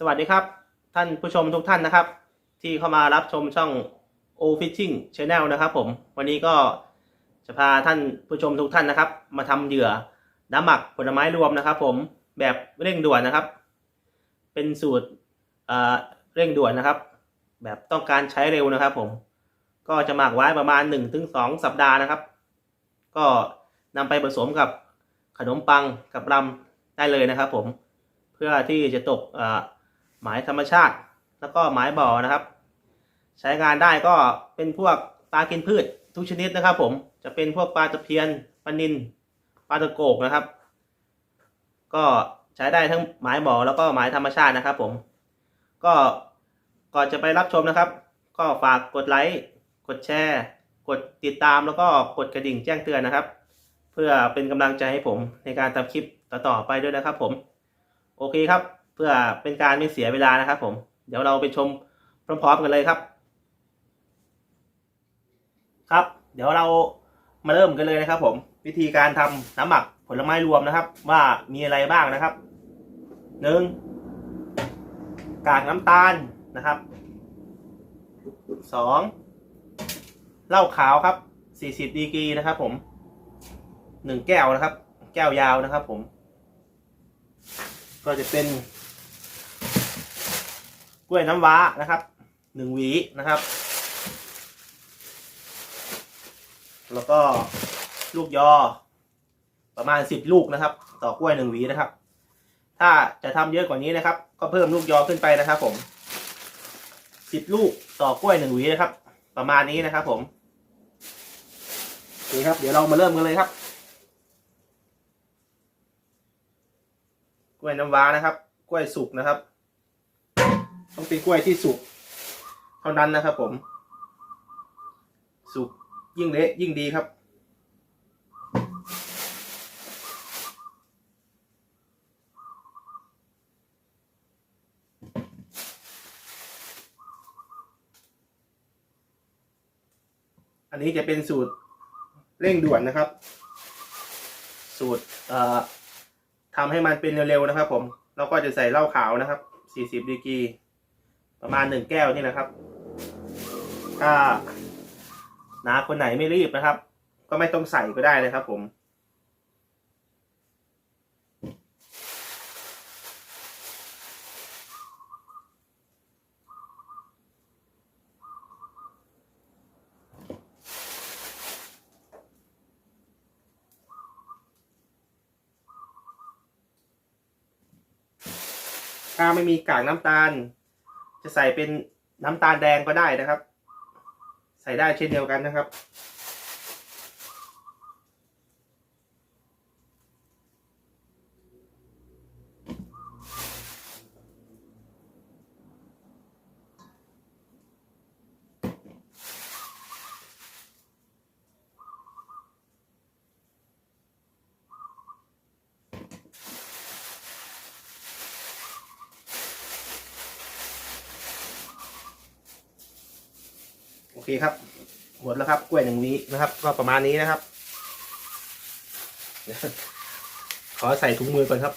สวัสดีครับ ท่านผู้ชมทุกท่านนะครับ ที่เข้ามารับชมช่อง O Fishing Channel นะครับผม วันนี้ก็จะพาท่านผู้ชมทุกท่านนะครับ มาทำเหยื่อน้ำหมักผลไม้รวมนะครับ ผมแบบเร่งด่วนนะครับ เป็นสูตรเอ่อเร่งด่วนนะครับ แบบต้องการใช้เร็วนะครับ ผม ก็จะหมักไว้ประมาณ 1-2 สัปดาห์นะครับ ก็นำไปผสมกับขนมปังกับลำได้เลยนะครับ ผมเพื่อที่จะตกเอ่อ หมายธรรมชาติ แล้วก็หมายบ่อนะครับ ใช้งานได้ก็เป็นพวกปลากินพืชทุกชนิดนะครับ ผมจะเป็นพวกปลาตะเพียนปลานิลปลาตะโกกนะครับ ก็ใช้ได้ทั้งหมายบ่อแล้วก็หมายธรรมชาตินะครับ ผม ก็ก่อนจะไปรับชมนะครับ ก็ฝากกดไลค์กดแชร์ กดติดตามแล้วก็กดกระดิ่งแจ้งเตือนนะครับ เพื่อเป็นกำลังใจให้ผมในการทำคลิปต่อๆไปด้วยนะครับ ผม โอเคครับ เพื่อเป็นการไม่เสียเวลานะครับ ผม เดี๋ยวเราไปชมพร้อมๆกันเลยครับ ครับ เดี๋ยวเรามาเริ่มกันเลยนะครับ ผม วิธีการทำน้ำหมักผลไม้รวมนะครับ ว่ามีอะไรบ้างนะครับหนึ่งกากน้ำตาลนะครับสองเหล้าขาวครับสี่สิบดีกรีนะครับ ผมหนึ่งแก้วนะครับ แก้วยาวนะครับ ผม ก็จะเป็น กล้วยน้ำว้านะครับหนึ่งหวีนะครับ แล้วก็ลูกยอ ประมาณสิบลูกนะครับ ต่อกล้วยหนึ่งหวีนะครับ ถ้าจะทำเยอะกว่านี้นะครับ ก็เพิ่มลูกยอขึ้นไปนะครับ ผมสิบลูกต่อกล้วยหนึ่งหวีนะครับ ประมาณนี้นะครับ ผมโอเคครับ เดี๋ยวเรามาเริ่มกันเลยครับ กล้วยน้ำว้านะครับ กล้วยสุกนะครับ ต้องเป็นกล้วยที่สุกเท่านั้นนะครับผม สุกยิ่งเละยิ่งดีครับ อันนี้จะเป็นสูตรเร่งด่วนนะครับ สูตรทำให้มันเป็นเร็วๆนะครับผม แล้วก็จะใส่เหล้าขาวนะครับ 40ดีกรี ประมาณหนึ่งแก้วนี่นะครับ ถ้านาคนไหนไม่รีบนะครับ ก็ไม่ต้องใส่ก็ได้นะครับ ผมถ้าไม่มีกากน้ำตาล จะใส่เป็นน้ำตาลแดงก็ได้นะครับ ใส่ได้เช่นเดียวกันนะครับ เคครับหมดแล้วครับ กล้วยหนึ่งหวีนะครับ ก็ประมาณนี้นะครับ ขอใส่ถุงมือก่อนครับ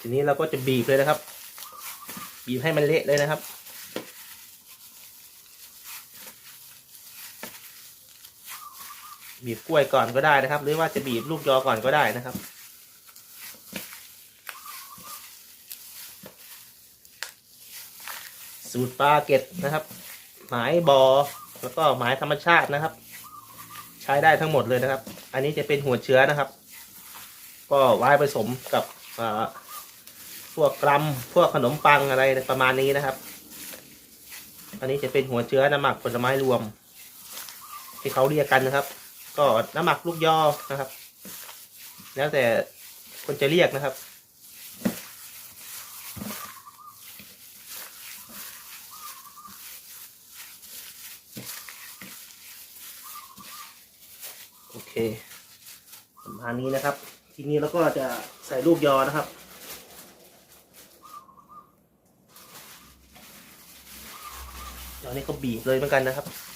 ทีนี้เราก็จะบีบเลยนะครับ บีบให้มันเละเลยนะครับ บีบกล้วยก่อนก็ได้นะครับ หรือว่าจะบีบลูกยอก่อนก็ได้นะครับ สูตรปลาเก็ดนะครับ หมายบอแล้วก็หมายธรรมชาตินะครับ ใช้ได้ทั้งหมดเลยนะครับ อันนี้จะเป็นหัวเชื้อนะครับ ก็ไว้ผสมกับพวกกรัมพวกขนมปังอะไรประมาณนี้นะครับ อันนี้จะเป็นหัวเชื้อน้ำหมักผลไม้รวม ที่เขาเรียกกันนะครับ ก็น้ำหมักลูกยอนะครับ แล้วแต่คนจะเรียกนะครับ โอเคประมาณนี้นะครับ ทีนี้เราก็จะใส่ลูกยอนะครับเดี๋ยวนี้ก็บีบเลยเหมือนกันนะครับ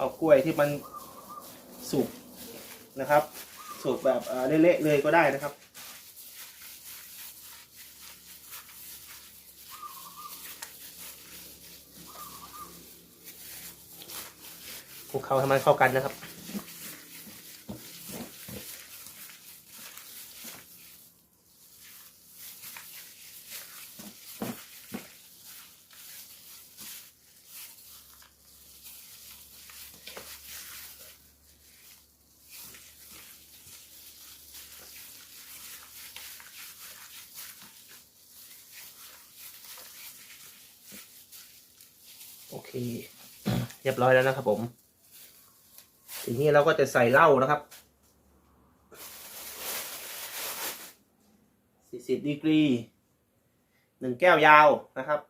เอากล้วยที่มันสุกนะครับ สุกแบบเละๆเลยก็ได้นะครับ คลุกเคล้าให้มันเข้ากันนะครับ โอเคเรียบร้อยแล้วนะครับผม ทีนี้เราก็จะใส่เหล้านะครับ40ดีกรีหนึ่งแก้วยาวนะครับ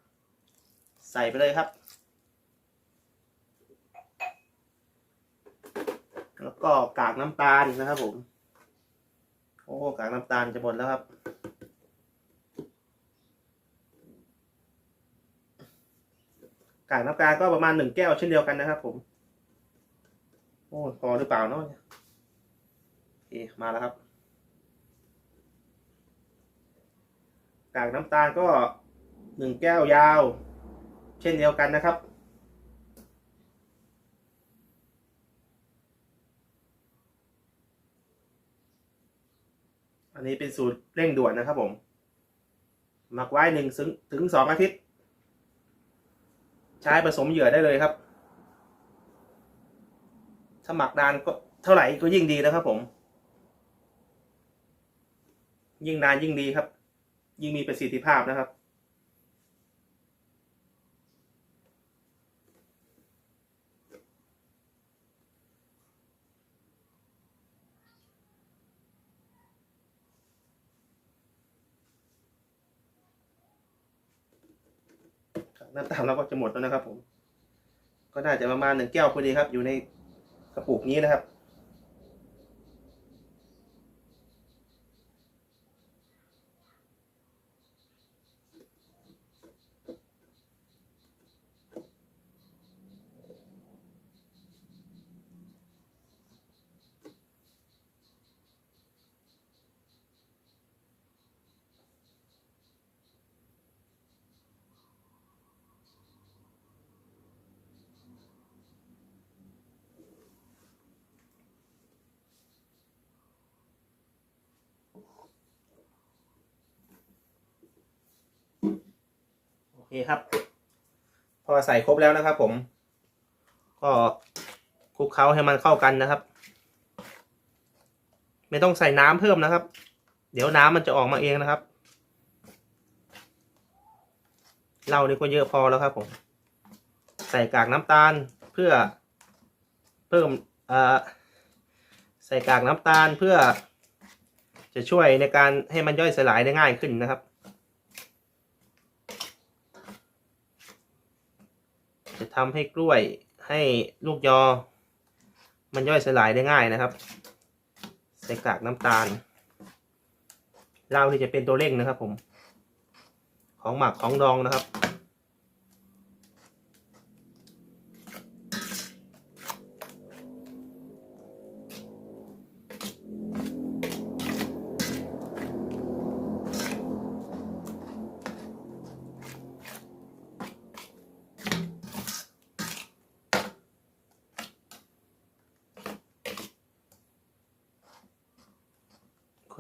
ใส่ไปเลยครับ แล้วก็กากน้ำตาลนะครับผม โอ้กากน้ำตาลจะหมดแล้วครับ กากน้ำตาลก็ประมาณหนึ่งแก้วเช่นเดียวกันนะครับ ผม โอ้พอหรือเปล่าเนาะโอเคมาแล้วครับ กากน้ำตาลก็หนึ่งแก้วยาว เช่นเดียวกันนะครับอันนี้เป็นสูตรเร่งด่วนนะครับผม หมักไว้หนึ่งถึงสองอาทิตย์ ใช้ผสมเหยื่อได้เลยครับ ถ้าหมักนานก็เท่าไหร่ก็ยิ่งดีนะครับผม ยิ่งนานยิ่งดีครับ ยิ่งมีประสิทธิภาพนะครับ น้ำตาลเราก็จะหมดแล้วนะครับผม ก็น่าจะประมาณหนึ่งแก้วพอดีครับ อยู่ในกระปุกนี้นะครับ โอเคครับ พอใส่ครบแล้วนะครับ ผม ก็คลุกเคล้าให้มันเข้ากันนะครับ ไม่ต้องใส่น้ำเพิ่มนะครับ เดี๋ยวน้ำมันจะออกมาเองนะครับเหล้านี่ก็เยอะพอแล้วครับ ผม ใส่กากน้ำตาลเพื่อเพิ่มใส่กากน้ำตาลเพื่อจะช่วยในการให้มันย่อยสลายได้ง่ายขึ้นนะครับ จะ ทำให้กล้วยให้ลูกยอ มันย่อยสลายได้ง่ายนะครับใส่กากน้ำตาลเหล้านี่จะเป็นตัวเร่งนะครับ ผม ของหมักของดองนะครับ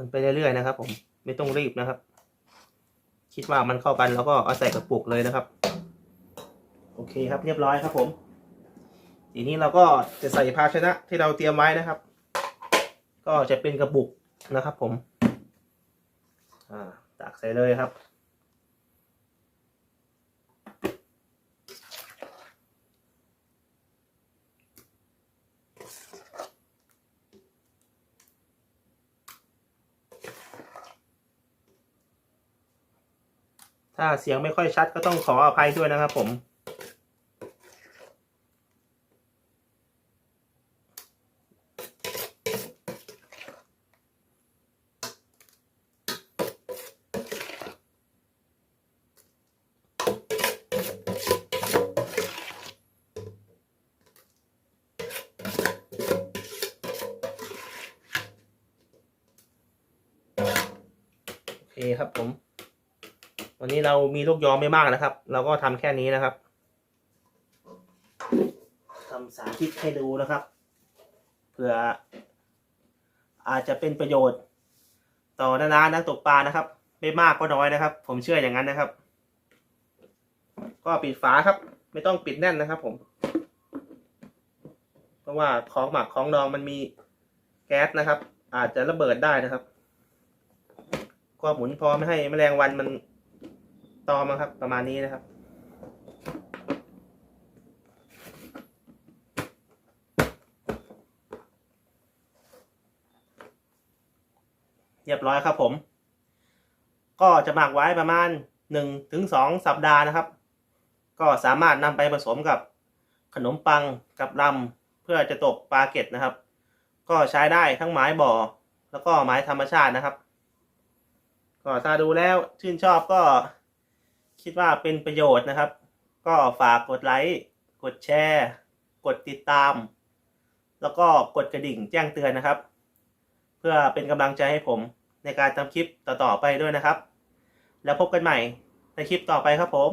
ันไปเรื่อยๆนะครับ ผมไม่ต้องรีบนะครับ คิดว่ามันเข้ากันแล้วก็เอาใส่กระปุกเลยนะครับ โอเคครับเรียบร้อยครับผม ทีนี้เราก็จะใส่ภาชนะที่เราเตรียมไว้นะครับ ก็จะเป็นกระปุกนะครับ ผม อ่าตักใส่เลยครับ ถ้าเสียงไม่ค่อยชัดก็ต้องขออภัยด้วยนะครับผม โอเคครับผม วันนี้เรามีลูกยอไม่มากนะครับ เราก็ทำแค่นี้นะครับทำสาธิตให้ดูนะครับเผื่ออาจจะเป็นประโยชน์ ต่อนานานักตกปลานะครับ ไม่มากก็น้อยนะครับ ผมเชื่ออย่างนั้นนะครับ ก็ปิดฝาครับ ไม่ต้องปิดแน่นนะครับ ผม เพราะว่าของหมักของดองมันมีแก๊สนะครับ อาจจะระเบิดได้นะครับ ก็หมุนพอไม่ให้แมลงวันมัน ตอมนะครับ ประมาณนี้นะครับ เรียบร้อยครับผม ก็จะหมักไว้ประมาณหนึ่งถึงสองสัปดาห์นะครับ ก็สามารถนำไปผสมกับขนมปังกับลำเพื่อจะตกปลาเก็ตนะครับ ก็ใช้ได้ทั้งไม้บ่อ แล้วก็ไม้ธรรมชาตินะครับ ก็ถ้าดูแล้วชื่นชอบก็ คิดว่าเป็นประโยชน์นะครับ ก็ฝากกดไลค์กดแชร์ กดติดตาม แล้วก็กดกระดิ่งแจ้งเตือนนะครับ เพื่อเป็นกำลังใจให้ผมในการทำคลิปต่อๆไปด้วยนะครับ แล้วพบกันใหม่ในคลิปต่อไปครับผม